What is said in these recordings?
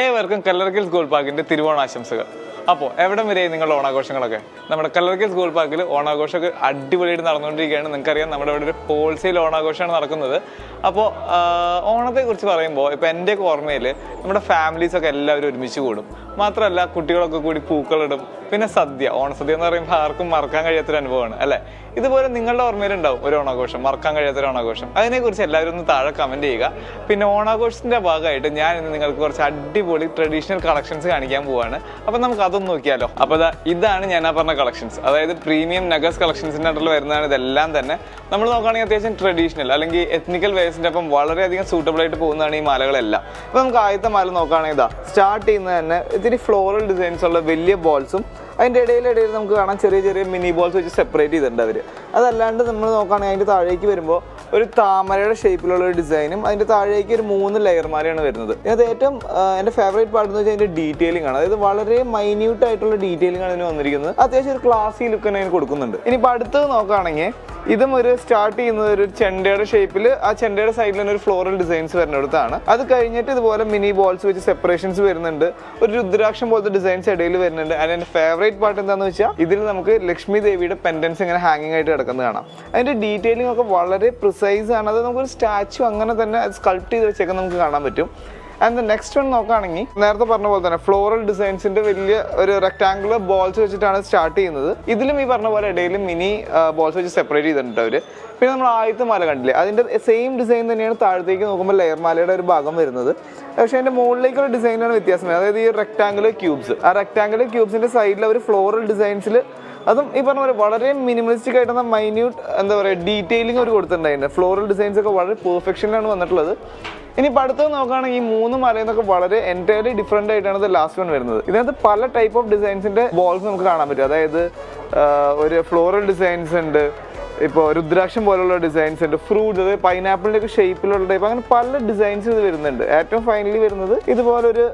ഏവർക്കും കല്ലറക്കൽ സ്കൂൾ പാർക്കിന്റെ തിരുവോണാശംസകൾ അപ്പോൾ എവിടെ വരെ നിങ്ങളുടെ ഓണാഘോഷങ്ങളൊക്കെ? നമ്മുടെ കല്ലറക്കൽ സ്കൂൾ പാർക്കിൽ ഓണാഘോഷമൊക്കെ അടിപൊളിയായിട്ട് നടന്നുകൊണ്ടിരിക്കുകയാണ്. നിങ്ങൾക്കറിയാം നമ്മുടെ ഇവിടെ ഒരു ഹോൾസെയിൽ ഓണാഘോഷമാണ് നടക്കുന്നത്. അപ്പോൾ ഓണത്തെക്കുറിച്ച് പറയുമ്പോൾ ഇപ്പോൾ എന്റെയൊക്കെ ഓർമ്മയിൽ നമ്മുടെ ഫാമിലീസ് ഒക്കെ എല്ലാവരും ഒരുമിച്ച് കൂടും. മാത്രമല്ല കുട്ടികളൊക്കെ കൂടി പൂക്കളിടും. പിന്നെ സദ്യ. ഓണസദ്യ എന്ന് പറയുമ്പോൾ ആർക്കും മറക്കാൻ കഴിയാത്തൊരു അനുഭവമാണ് അല്ലേ? ഇതുപോലെ നിങ്ങളുടെ ഓർമ്മയിലുണ്ടാവും ഒരു ഓണാഘോഷം മറക്കാൻ കഴിയാത്തൊരു ഓണാഘോഷം. അതിനെക്കുറിച്ച് എല്ലാവരും ഒന്ന് താഴെ കമന്റ് ചെയ്യുക. പിന്നെ ഓണാഘോഷത്തിന്റെ ഭാഗമായിട്ട് ഞാൻ ഇന്ന് നിങ്ങൾക്ക് കുറച്ച് അടിപൊളി ട്രഡീഷണൽ കളക്ഷൻസ് കാണിക്കാൻ പോവാണ്. അപ്പൊ നമുക്ക് അതൊന്ന് നോക്കിയാലോ. അപ്പോൾ ഇതാണ് ഞാൻ ആ പറഞ്ഞ കളക്ഷൻസ് അതായത് പ്രീമിയം നഗസ് കളക്ഷൻസിന്റെ അണ്ടറിൽ വരുന്നതാണ് ഇതെല്ലാം തന്നെ. നമ്മൾ നോക്കുകയാണെങ്കിൽ അത്യാവശ്യം ട്രഡീഷണൽ അല്ലെങ്കിൽ എത്നിക്കൽ വേഴ്സിന്റെ ഒപ്പം വളരെയധികം സൂട്ടബിൾ ആയിട്ട് പോകുന്നതാണ് ഈ മാലകളെല്ലാം. അപ്പൊ നമുക്ക് ആദ്യത്തെ മാല നോക്കുകയാണെങ്കിൽ ഇതാ സ്റ്റാർട്ട് ചെയ്യുന്നത് തന്നെ ഇത്തിരി ഫ്ലോറൽ ഡിസൈൻസ് ഉള്ള വലിയ ബോൾസും അതിന്റെ ഇടയിലിടയിൽ നമുക്ക് കാണാം ചെറിയ ചെറിയ മിനി ബോൾസ് വെച്ച് സെപ്പറേറ്റ് ചെയ്തിട്ടുണ്ട് അവർ അതല്ലാണ്ട് നമ്മൾ നോക്കുകയാണെങ്കിൽ അതിന്റെ താഴേക്ക് വരുമ്പോൾ ഒരു താമരയുടെ ഷേപ്പിലുള്ള ഒരു ഡിസൈനും അതിന്റെ താഴേക്ക് ഒരു മൂന്ന് ലെയർ മാലയാണ് വരുന്നത്. ഇതിനകത്ത് ഏറ്റവും എന്റെ ഫേവറേറ്റ് പാർട്ട് എന്ന് വെച്ചാൽ അതിന്റെ ഡീറ്റെയിലിംഗ് ആണ്. അതായത് വളരെ മൈന്യൂട്ട് ആയിട്ടുള്ള ഡീറ്റെയിലിംഗ് ആണ് ഇതിന് വന്നിരിക്കുന്നത്. അത്യാവശ്യം ഒരു ക്ലാസി ലുക്കിന് അതിന് കൊടുക്കുന്നുണ്ട്. ഇനിയിപ്പോൾ അടുത്തത് നോക്കുകയാണെങ്കിൽ ഇതും ഒരു സ്റ്റാർട്ട് ചെയ്യുന്നത് ഒരു ചെണ്ടയുടെ ഷേപ്പിൽ ആ ചെണ്ടയുടെ സൈഡിൽ തന്നെ ഒരു ഫ്ലോറൽ ഡിസൈൻസ് വരുന്നിടത്താണ്. അത് കഴിഞ്ഞിട്ട് ഇതുപോലെ മിനി ബോൾസ് വെച്ച് സെപ്പറേഷൻസ് വരുന്നുണ്ട്. ഒരു രുദ്രാക്ഷം പോലത്തെ ഡിസൈൻസ് ഇടയിൽ വരുന്നുണ്ട്. അതിന് എന്റെ ഫേവറേറ്റ് പാർട്ട് എന്താണെന്ന് വെച്ചാൽ ഇതിൽ നമുക്ക് ലക്ഷ്മി ദേവിയുടെ പെൻഡൻസ് ഇങ്ങനെ ഹാങ്ങിങ് ആയിട്ട് കിടക്കുന്നത് കാണാം. അതിന്റെ ഡീറ്റെയിലിംഗ് ഒക്കെ വളരെ പ്രിസൈസ് ആണ്. അത് നമുക്കൊരു സ്റ്റാച്ചു അങ്ങനെ തന്നെ സ്കൾപ്റ്റ് ചെയ്ത് വെച്ചേക്കാൻ നമുക്ക് കാണാൻ പറ്റും. ആൻഡ് നെക്സ്റ്റ് വൺ നോക്കുകയാണെങ്കിൽ നേരത്തെ പറഞ്ഞ പോലെ തന്നെ ഫ്ലോറൽ ഡിസൈൻസിന്റെ വലിയ ഒരു റെക്ടാംഗുലർ ബോൾസ് വെച്ചിട്ടാണ് സ്റ്റാർട്ട് ചെയ്യുന്നത്. ഇതിലും ഈ പറഞ്ഞ പോലെ ഇടയിൽ മിനി ബോൾസ് വെച്ച് സെപ്പറേറ്റ് ചെയ്തിട്ടുണ്ട് അവർ പിന്നെ നമ്മൾ ആദ്യത്തെ മാല കണ്ടില്ലേ? അതിന്റെ സെയിം ഡിസൈൻ തന്നെയാണ് താഴത്തേക്ക് നോക്കുമ്പോൾ ലെയർ മാലയുടെ ഒരു ഭാഗം വരുന്നത്. പക്ഷേ അതിന്റെ മുകളിലേക്കുള്ള ഡിസൈനാണ് വ്യത്യാസം അതായത് ഈ റെക്ടാംഗുലർ ക്യൂബ്സ് ആ റെക്ടാംഗുലർ ക്യൂബ്സിന്റെ സൈഡിൽ അവർ ഫ്ലോറൽ ഡിസൈൻസിൽ അതും ഈ പറഞ്ഞ പോലെ വളരെ മിനിമലിസ്റ്റിക് ആയിട്ടുള്ള മൈന്യൂട്ട് എന്താ പറയുക ഡീറ്റെയിലിംഗ് അവർ കൊടുത്തിട്ടുണ്ടായിരുന്നു ഫ്ലോറൽ ഡിസൈൻസ് ഒക്കെ വളരെ പെർഫെക്ഷനിലാണ് വന്നിട്ടുള്ളത്. ഇനി ഇപ്പം അടുത്തത് നോക്കുകയാണെങ്കിൽ ഈ മൂന്ന് മലയിൽ നിന്നൊക്കെ വളരെ എന്റയർലി ഡിഫറെന്റ് ആയിട്ടാണ് ഇത് ലാസ്റ്റ് വൺ വരുന്നത്. ഇതിനകത്ത് പല ടൈപ്പ് ഓഫ് ഡിസൈൻസിന്റെ ബോൾസ് നമുക്ക് കാണാൻ പറ്റും. അതായത് ഒരു ഫ്ലോറൽ ഡിസൈൻസ് ഉണ്ട് ഇപ്പോൾ രുദ്രാക്ഷം പോലുള്ള ഡിസൈൻസ് ഉണ്ട് ഫ്രൂട്ട് അതായത് പൈനാപ്പിളിന്റെ ഒക്കെ ഷേപ്പിലുള്ള ടൈപ്പ് അങ്ങനെ പല ഡിസൈൻസ് ഇത് വരുന്നുണ്ട്. ഏറ്റവും ഫൈനലി വരുന്നത് ഇതുപോലൊരു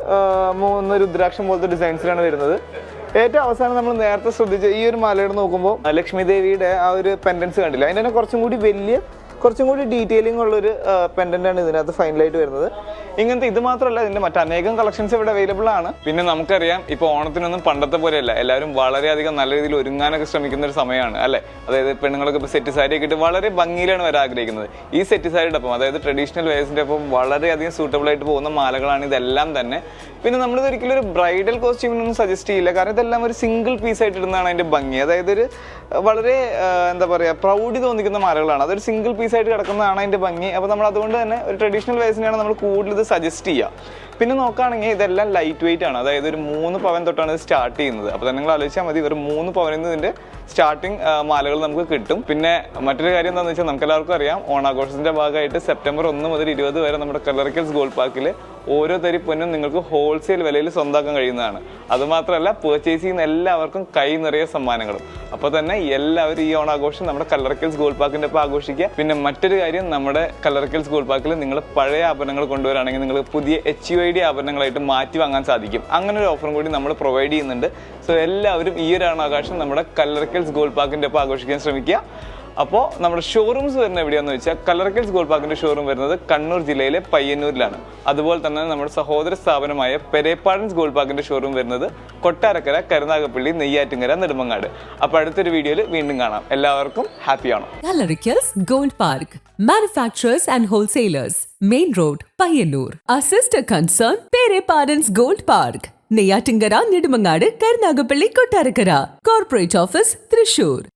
മൂന്ന് രുദ്രാക്ഷം പോലത്തെ ഡിസൈൻസിലാണ് വരുന്നത്. ഏറ്റവും അവസാനം നമ്മൾ നേരത്തെ ശ്രദ്ധിച്ച ഈ ഒരു മലയുടെ നോക്കുമ്പോൾ ലക്ഷ്മി ദേവിയുടെ ആ ഒരു പെൻഡൻസ് കണ്ടില്ല? അതിന്റെ തന്നെ കുറച്ചും കൂടി വലിയ കുറച്ചും കൂടി ഡീറ്റെയിലിംഗ് ഉള്ളൊരു പെൻഡന്റാണ് ഇതിനകത്ത് ഫൈനലായിട്ട് വരുന്നത്. ഇങ്ങനത്തെ ഇത് മാത്രമല്ല ഇതിന്റെ മറ്റനേകം കളക്ഷൻസ് ഇവിടെ അവൈലബിൾ ആണ്. പിന്നെ നമുക്കറിയാം ഇപ്പോൾ ഓണത്തിനൊന്നും പണ്ടത്തെ പോലെയല്ല. എല്ലാവരും വളരെയധികം നല്ല രീതിയിൽ ഒരുങ്ങാനൊക്കെ ശ്രമിക്കുന്ന ഒരു സമയമാണ് അല്ലേ? അതായത് പെണ്ണുങ്ങളൊക്കെ ഇപ്പോൾ സെറ്റ് സാരി ഒക്കെ ഇട്ട് വളരെ ഭംഗിയിലാണ് വരാൻ ആഗ്രഹിക്കുന്നത്. ഈ സെറ്റ് സാരിയുടെ ഒപ്പം അതായത് ട്രഡീഷണൽ വേഴ്സിന്റെ ഒപ്പം വളരെയധികം സൂട്ടബിൾ ആയിട്ട് പോകുന്ന മാലകളാണ് ഇതെല്ലാം തന്നെ. പിന്നെ നമ്മളിത് ഒരിക്കലും ഒരു ബ്രൈഡൽ കോസ്റ്റ്യൂമിനൊന്നും സജസ്റ്റ് ചെയ്യില്ല. കാരണം ഇതെല്ലാം ഒരു സിംഗിൾ പീസ് ആയിട്ട് ഇടുന്നതാണ് അതിന്റെ ഭംഗി. അതായത് ഒരു വളരെ എന്താ പറയുക പ്രൗഡി തോന്നിക്കുന്ന മാലകളാണ്. അതൊരു സിംഗിൾ പീസ് ആയിട്ട് കിടക്കുന്നതാണ് അതിന്റെ ഭംഗി. അപ്പോൾ നമ്മൾ അതുകൊണ്ട് തന്നെ ഒരു ട്രഡീഷണൽ വേസിനെയാണ് നമ്മൾ കൂടുതൽ സജസ്റ്റ് ചെയ്യുക. പിന്നെ നോക്കുകയാണെങ്കിൽ ഇതെല്ലാം ലൈറ്റ് വെയിറ്റ് ആണ്. അതായത് ഒരു മൂന്ന് പവൻ തൊട്ടാണ് സ്റ്റാർട്ട് ചെയ്യുന്നത്. അപ്പോൾ തന്നെ നിങ്ങൾ ആലോചിച്ചാൽ മതി ഒരു മൂന്ന് പവനിൽ നിന്ന് ഇതിന്റെ സ്റ്റാർട്ടിങ് മാലകൾ നമുക്ക് കിട്ടും. പിന്നെ മറ്റൊരു കാര്യം എന്താണെന്ന് വെച്ചാൽ നമുക്ക് എല്ലാവർക്കും അറിയാം ഓണാഘോഷത്തിന്റെ ഭാഗമായിട്ട് സെപ്റ്റംബർ ഒന്ന് മുതൽ ഇരുപത് വരെ നമ്മുടെ കലറിക്കൽസ് ഗോൾഡ് പാർക്കിൽ ഓരോ തരി പൊന്നും നിങ്ങൾക്ക് ഹോൾസെയിൽ വിലയിൽ സ്വന്തമാക്കാൻ കഴിയുന്നതാണ്. അതുമാത്രമല്ല പേർച്ചേസ് ചെയ്യുന്ന എല്ലാവർക്കും കൈ നിറയെ സമ്മാനങ്ങളും. അപ്പോൾ തന്നെ എല്ലാവരും ഈ ഓണാഘോഷം നമ്മുടെ കല്ലറക്കൽസ് ഗോൾഡ് പാർക്കിന്റെ ഒപ്പം ആഘോഷിക്കുക. പിന്നെ മറ്റൊരു കാര്യം നമ്മുടെ കല്ലറക്കൽസ് ഗോൾഡ് പാർക്കിൽ നിങ്ങൾ പഴയ ആഭരണങ്ങൾ കൊണ്ടുവരാണെങ്കിൽ നിങ്ങൾ പുതിയ എച്ച് യു ഐ ഡി ആഭരണങ്ങളായിട്ട് മാറ്റി വാങ്ങാൻ സാധിക്കും. അങ്ങനെ ഒരു ഓഫറും കൂടി നമ്മൾ പ്രൊവൈഡ് ചെയ്യുന്നുണ്ട്. സോ എല്ലാവരും ഈ ഒരു ഓണാഘോഷം നമ്മുടെ കല്ലറക്കൽസ് ഗോൾ പാർക്കിന്റെ ഒപ്പം ആഘോഷിക്കാൻ ശ്രമിക്കുക. അപ്പോൾ നമ്മുടെ ഷോറൂംസ് വരുന്നത് എവിടെയാണെന്ന് വെച്ചാൽ കലർക്കൽസ് ഗോൾഡ് പാർക്കിന്റെ ഷോറൂം വരുന്നത് കണ്ണൂർ ജില്ലയിലെ പയ്യന്നൂരിലാണ്. അതുപോലെ തന്നെ നമ്മുടെ സഹോദര സ്ഥാപനമായ പെരേപ്പാടൻസ് ഗോൾഡ് പാർക്കിന്റെ ഷോറൂം വരുന്നത് കൊട്ടാരക്കര കരുനാഗപ്പള്ളി നെയ്യാറ്റിങ്കര നെടുമങ്ങാട്. അപ്പോൾ അടുത്തൊരു വീഡിയോയിൽ വീണ്ടും കാണാം. എല്ലാവർക്കും ഹാപ്പി ആണോ കലറിക്കൽസ് gold park manufacturers and wholesalers, Main road Payyannur. Our concern Parents Gold Park, Neyyattinkara Nedumangad Karunagappally Kottarakkara. Corporate office Thrissur.